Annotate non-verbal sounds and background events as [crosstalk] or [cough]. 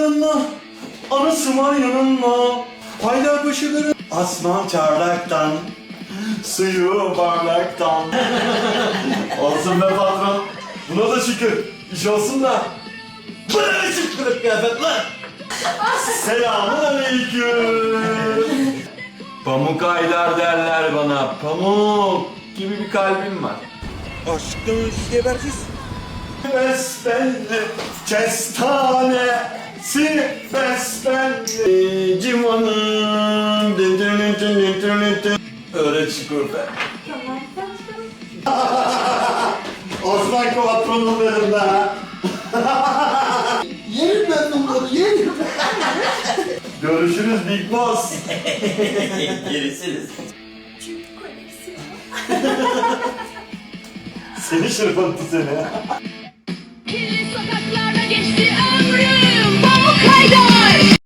yanında, anısı var yanında. Paylar başıları asman çardaktan, suyu bardaktan. [laughs] olsun be patron, buna da şükür. İş olsun da. Bana ne çıkkılık kıyafet lan? Selamun aleyküm. Pamuk aylar derler bana. Pamuk gibi bir kalbim var. Aşktan gebersiz. Besbelli kestanesi besbelli civanım dün dün dün dün dün dün Öyle çıkıyor be. Tamam. [laughs] Osman patronum benim de. Yerim ben bunları yerim. [laughs] Görüşürüz Big Boss. [laughs] Çünkü koleksiyon. Seni şırfıntı seni.